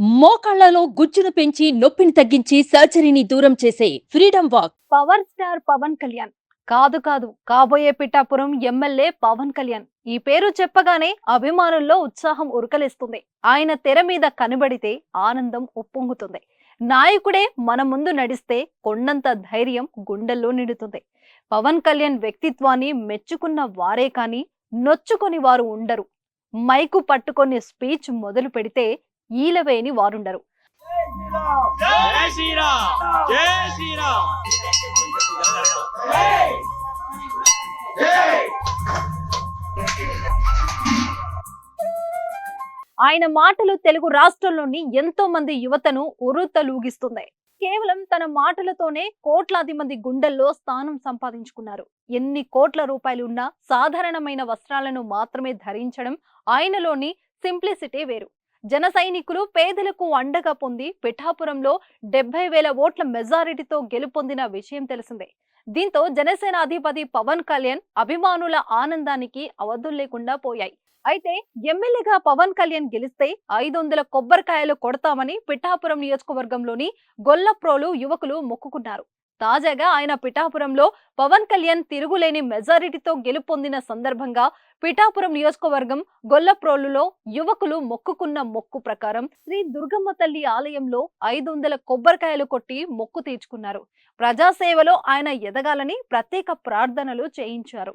మోకాళ్ళలో గుజ్జును పెంచి నొప్పిని తగ్గించి సర్జరీని దూరం చేసే freedom walk. Power star Pawan Kalyan. కాదు కాదు కాబోయే పిఠాపురం ఎమ్మెల్యే పవన్ కళ్యాణ్. ఈ పేరు చెప్పగానే అభిమానుల్లో ఉత్సాహం ఉరకలేస్తుంది. ఆయన తెర మీద కనబడితే ఆనందం ఉప్పొంగుతుంది. నాయకుడే మన ముందు నడిస్తే కొండంత ధైర్యం గుండెల్లో నిండుతుంది. పవన్ కళ్యాణ్ వ్యక్తిత్వాన్ని మెచ్చుకున్న వారే కానీ నొచ్చుకొని వారు ఉండరు. మైకు పట్టుకొని స్పీచ్ మొదలు పెడితే ఈలవేని వారుండరు. ఆయన మాటలు తెలుగు రాష్ట్రంలోని ఎంతో మంది యువతను ఉరుతలూగిస్తుంది కేవలం తన మాటలతోనే కోట్లాది మంది గుండెల్లో స్థానం సంపాదించుకున్నారు. ఎన్ని కోట్ల రూపాయలు ఉన్నా సాధారణమైన వస్త్రాలను మాత్రమే ధరించడం ఆయనలోని సింప్లిసిటీ వేరు. జన సైనికులు పేదలకు అండగా పొంది పిఠాపురంలో డెబ్బై వేల ఓట్ల మెజారిటీతో గెలుపొందిన విషయం తెలిసిందే. దీంతో జనసేన అధిపతి పవన్ కళ్యాణ్ అభిమానుల ఆనందానికి అవధులు లేకుండా పోయాయి. అయితే ఎమ్మెల్యేగా పవన్ కళ్యాణ్ గెలిస్తే ఐదు వందల కొబ్బరికాయలు కొడతామని పిఠాపురం నియోజకవర్గంలోని గొల్లప్రోలు యువకులు మొక్కుకున్నారు. తాజాగా ఆయన పిఠాపురంలో పవన్ కళ్యాణ్ తిరుగులేని మెజారిటీతో గెలుపొందిన సందర్భంగా పిఠాపురం నియోజకవర్గం గొల్లప్రోలులో యువకులు మొక్కుకున్న మొక్కు ప్రకారం శ్రీ దుర్గమ్మ తల్లి ఆలయంలో ఐదు వందల కొబ్బరికాయలు కొట్టి మొక్కు తీర్చుకున్నారు. ప్రజాసేవలో ఆయన ఎదగాలని ప్రత్యేక ప్రార్థనలు చేయించారు.